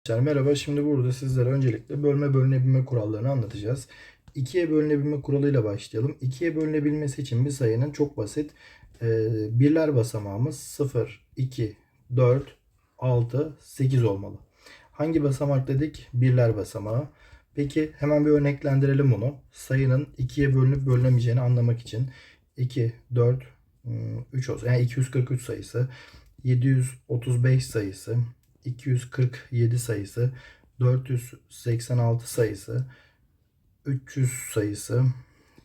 Arkadaşlar merhaba. Şimdi burada sizlere öncelikle bölme bölünebilme kurallarını anlatacağız. İkiye bölünebilme kuralıyla başlayalım. İkiye bölünebilmesi için bir sayının çok basit e, birler basamağımız 0, 2, 4, 6, 8 olmalı. Hangi basamak dedik? Birler basamağı. Peki hemen bir örneklendirelim bunu. Sayının ikiye bölünüp bölünemeyeceğini anlamak için 2, 4, 3 olsun. Yani 243 sayısı, 735 sayısı, 247 sayısı, 486 sayısı, 300 sayısı,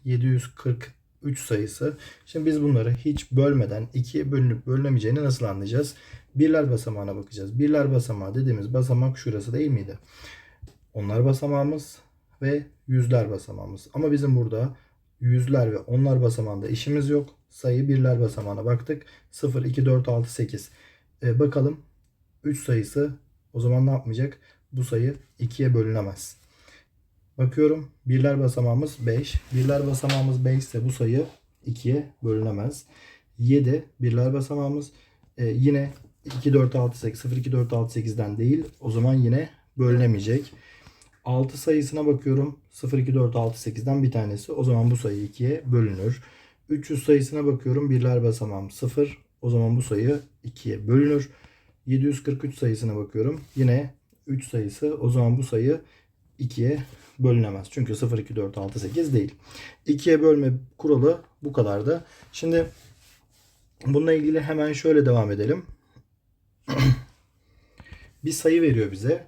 743 sayısı. Şimdi biz bunları hiç bölmeden ikiye bölünüp bölünemeyeceğini nasıl anlayacağız? Birler basamağına bakacağız. Birler basamağı dediğimiz basamak şurası değil miydi? Onlar basamağımız ve yüzler basamağımız. Ama bizim burada yüzler ve onlar basamağında işimiz yok. Sayı birler basamağına baktık. 0, 2, 4, 6, 8. Ee, bakalım 3 sayısı o zaman ne yapmayacak? Bu sayı 2'ye bölünemez. Bakıyorum birler basamağımız 5. Birler basamağımız 5 ise bu sayı 2'ye bölünemez. 7 birler basamağımız e, yine 2, 4, 6, 8, 0, 2, 4, 6, 8'den değil. O zaman yine bölünemeyecek. 6 sayısına bakıyorum. 0, 2, 4, 6, 8'den bir tanesi. O zaman bu sayı 2'ye bölünür. 300 sayısına bakıyorum. Birler basamağım 0. O zaman bu sayı 2'ye bölünür. 743 sayısına bakıyorum. Yine 3 sayısı. O zaman bu sayı 2'ye bölünemez. Çünkü 0, 2, 4, 6, 8 değil. 2'ye bölme kuralı bu kadardı. Şimdi bununla ilgili hemen şöyle devam edelim. bir sayı veriyor bize.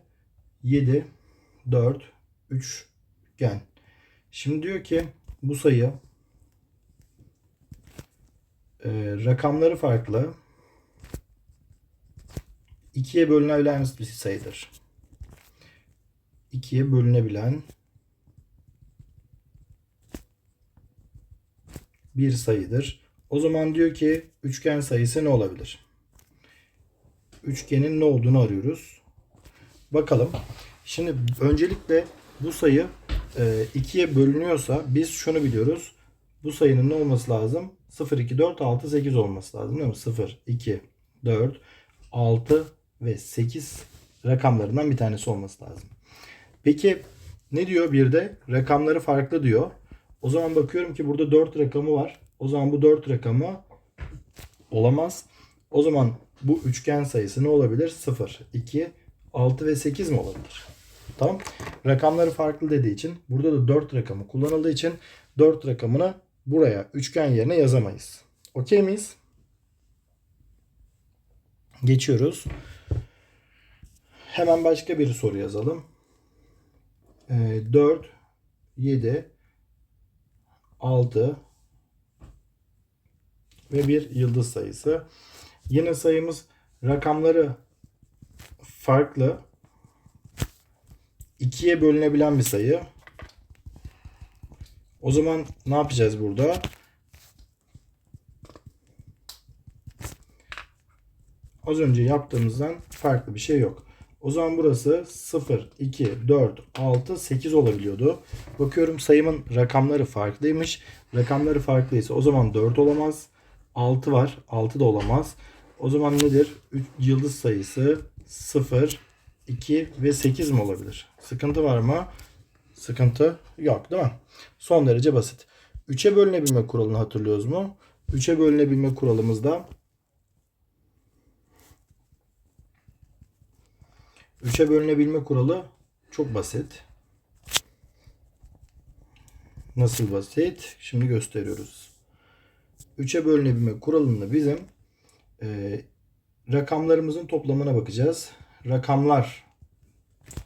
7, 4, 3 gen. Şimdi diyor ki bu sayı e, rakamları farklı. 2'ye bölünebilen bir sayıdır. 2'ye bölünebilen bir sayıdır. O zaman diyor ki üçgen sayısı ne olabilir? Üçgenin ne olduğunu arıyoruz. Bakalım. Şimdi öncelikle bu sayı 2'ye bölünüyorsa biz şunu biliyoruz. Bu sayının ne olması lazım? 0, 2, 4, 6, 8 olması lazım değil mi? 0, 2, 4, 6 ve 8 rakamlarından bir tanesi olması lazım. Peki ne diyor bir de? Rakamları farklı diyor. O zaman bakıyorum ki burada 4 rakamı var. O zaman bu 4 rakamı olamaz. O zaman bu üçgen sayısı ne olabilir? 0, 2, 6 ve 8 mi olabilir? Tamam. Rakamları farklı dediği için burada da 4 rakamı kullanıldığı için 4 rakamını buraya üçgen yerine yazamayız. Okey miyiz? Geçiyoruz. Hemen başka bir soru yazalım. Ee, 4, 7, 6 ve bir yıldız sayısı. Yine sayımız rakamları farklı. 2'ye bölünebilen bir sayı. O zaman ne yapacağız burada? Az önce yaptığımızdan farklı bir şey yok. O zaman burası 0, 2, 4, 6, 8 olabiliyordu. Bakıyorum sayımın rakamları farklıymış. Rakamları farklıysa o zaman 4 olamaz. 6 var. 6 da olamaz. O zaman nedir? 3 yıldız sayısı 0, 2 ve 8 mi olabilir? Sıkıntı var mı? Sıkıntı yok değil mi? Son derece basit. 3'e bölünebilme kuralını hatırlıyoruz mu? 3'e bölünebilme kuralımızda 3'e bölünebilme kuralı çok basit. Nasıl basit? Şimdi gösteriyoruz. 3'e bölünebilme kuralında bizim e, rakamlarımızın toplamına bakacağız. Rakamlar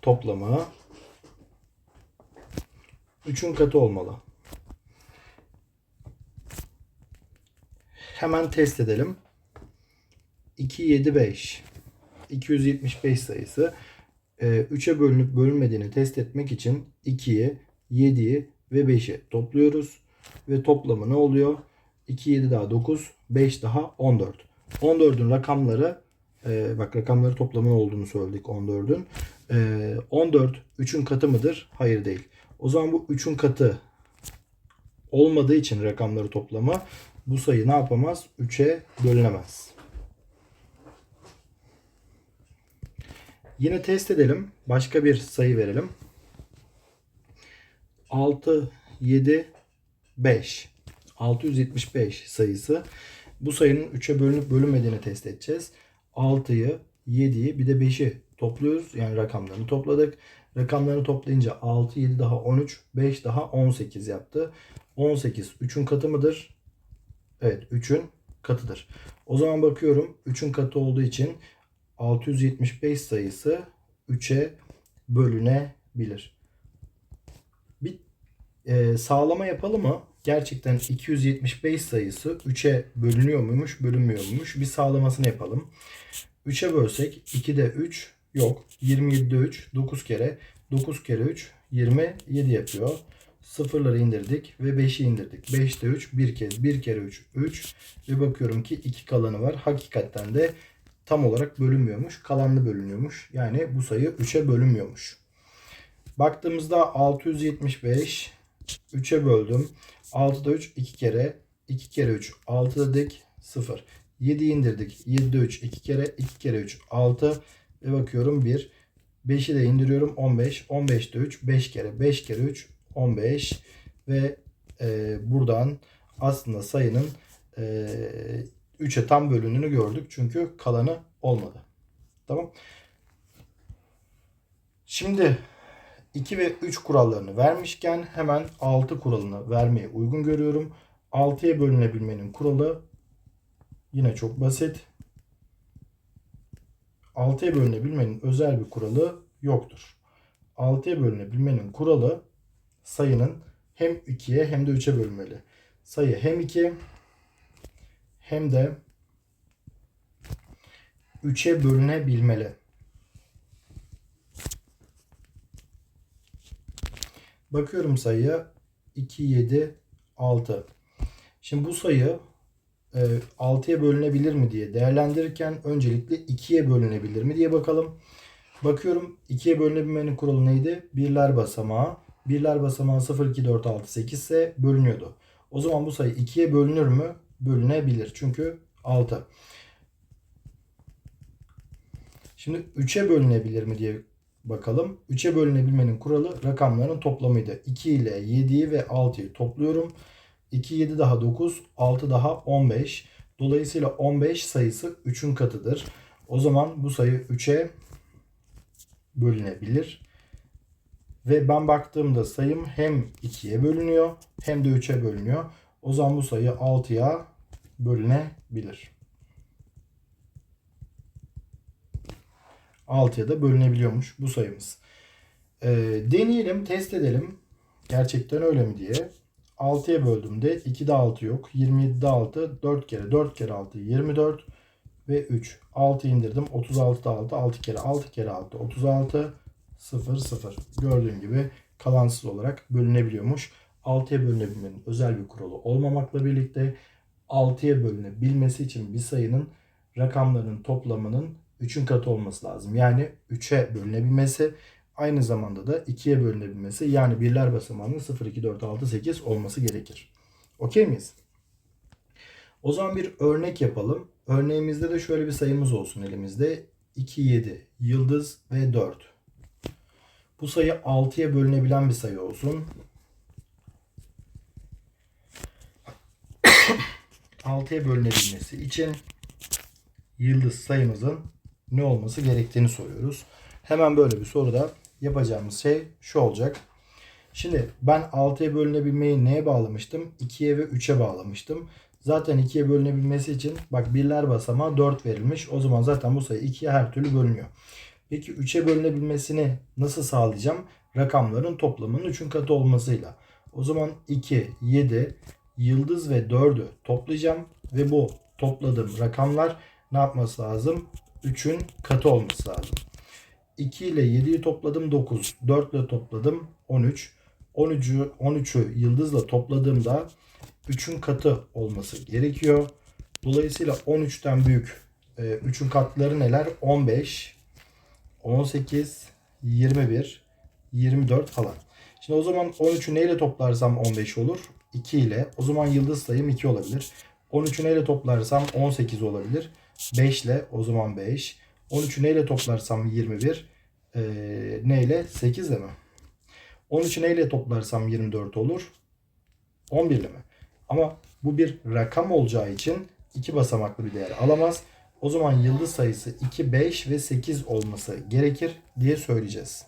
toplamı 3'ün katı olmalı. Hemen test edelim. 2, 7, 5. 275 sayısı. 3'e bölünüp bölünmediğini test etmek için 2'yi, 7'yi ve 5'i topluyoruz. Ve toplamı ne oluyor? 2, 7 daha 9, 5 daha 14. 14'ün rakamları e, bak rakamları toplamı olduğunu söyledik 14'ün. E, 14 3'ün katı mıdır? Hayır değil. O zaman bu 3'ün katı olmadığı için rakamları toplamı bu sayı ne yapamaz? 3'e bölünemez. Yine test edelim. Başka bir sayı verelim. 6, 7, 5. 675 sayısı. Bu sayının 3'e bölünüp bölünmediğini test edeceğiz. 6'yı, 7'yi bir de 5'i topluyoruz. Yani rakamlarını topladık. Rakamlarını toplayınca 6, 7 daha 13, 5 daha 18 yaptı. 18 3'ün katı mıdır? Evet 3'ün katıdır. O zaman bakıyorum 3'ün katı olduğu için 675 sayısı 3'e bölünebilir. Bir e, sağlama yapalım mı? Gerçekten 275 sayısı 3'e bölünüyor muymuş, bölünmüyor muymuş? Bir sağlamasını yapalım. 3'e bölsek 2'de 3 yok. 27'de 3 9 kere 9 kere 3 27 yapıyor. Sıfırları indirdik ve 5'i indirdik. 5'te 3 bir kez 1 kere 3 3 ve bakıyorum ki 2 kalanı var. Hakikaten de tam olarak bölünmüyormuş. Kalanlı bölünüyormuş. Yani bu sayı 3'e bölünmüyormuş. Baktığımızda 675 3'e böldüm. 6'da 3 2 kere 2 kere 3 6 dedik 0. 7 indirdik. 7'de 3 2 kere 2 kere 3 6 ve bakıyorum 1. 5'i de indiriyorum 15. 15'te 3 5 kere 5 kere 3 15 ve e, buradan aslında sayının e, 3'e tam bölündüğünü gördük. Çünkü kalanı olmadı. Tamam. Şimdi 2 ve 3 kurallarını vermişken hemen 6 kuralını vermeye uygun görüyorum. 6'ya bölünebilmenin kuralı yine çok basit. 6'ya bölünebilmenin özel bir kuralı yoktur. 6'ya bölünebilmenin kuralı sayının hem 2'ye hem de 3'e bölünmeli. Sayı hem 2 hem de 3'e bölünebilmeli. Bakıyorum sayıya 2, 7, 6. Şimdi bu sayı e, 6'ya bölünebilir mi diye değerlendirirken öncelikle 2'ye bölünebilir mi diye bakalım. Bakıyorum 2'ye bölünebilmenin kuralı neydi? Birler basamağı. Birler basamağı 0, 2, 4, 6, 8 ise bölünüyordu. O zaman bu sayı 2'ye bölünür mü? Bölünebilir. Çünkü 6. Şimdi 3'e bölünebilir mi diye bakalım. 3'e bölünebilmenin kuralı rakamların toplamıydı. 2 ile 7'yi ve 6'yı topluyorum. 2, 7 daha 9, 6 daha 15. Dolayısıyla 15 sayısı 3'ün katıdır. O zaman bu sayı 3'e bölünebilir. Ve ben baktığımda sayım hem 2'ye bölünüyor hem de 3'e bölünüyor. O zaman bu sayı 6'ya bölünebilir. 6'ya da bölünebiliyormuş bu sayımız. Ee, deneyelim, test edelim. Gerçekten öyle mi diye. 6'ya böldüğümde 2'de 6 yok. 27'de 6, 4 kere 4 kere 6, 24 ve 3. 6 indirdim. 36'da 6, 6 kere 6 kere 6, 36, 0, 0. Gördüğün gibi kalansız olarak bölünebiliyormuş. 6'ya bölünebilmenin özel bir kuralı olmamakla birlikte 6'ya bölünebilmesi için bir sayının rakamlarının toplamının 3'ün katı olması lazım. Yani 3'e bölünebilmesi aynı zamanda da 2'ye bölünebilmesi yani birler basamağının 0, 2, 4, 6, 8 olması gerekir. Okey miyiz? O zaman bir örnek yapalım. Örneğimizde de şöyle bir sayımız olsun elimizde. 2, 7, yıldız ve 4. Bu sayı 6'ya bölünebilen bir sayı olsun. 6'ya bölünebilmesi için yıldız sayımızın ne olması gerektiğini soruyoruz. Hemen böyle bir soruda yapacağımız şey şu olacak. Şimdi ben 6'ya bölünebilmeyi neye bağlamıştım? 2'ye ve 3'e bağlamıştım. Zaten 2'ye bölünebilmesi için bak birler basamağı 4 verilmiş. O zaman zaten bu sayı 2'ye her türlü bölünüyor. Peki 3'e bölünebilmesini nasıl sağlayacağım? Rakamların toplamının 3'ün katı olmasıyla. O zaman 2, 7, yıldız ve 4'ü toplayacağım. Ve bu topladığım rakamlar ne yapması lazım? 3'ün katı olması lazım. 2 ile 7'yi topladım 9. 4 ile topladım 13. 13'ü 13'ü yıldızla topladığımda 3'ün katı olması gerekiyor. Dolayısıyla 13'ten büyük 3'ün katları neler? 15, 18, 21, 24 falan. Şimdi o zaman 13'ü neyle toplarsam 15 olur? 2 ile. O zaman yıldız sayım 2 olabilir. 13'ü neyle toplarsam 18 olabilir. 5 ile o zaman 5. 13'ü neyle toplarsam 21. e, neyle? 8 ile mi? 13'ü neyle toplarsam 24 olur? 11 ile mi? Ama bu bir rakam olacağı için iki basamaklı bir değer alamaz. O zaman yıldız sayısı 2, 5 ve 8 olması gerekir diye söyleyeceğiz.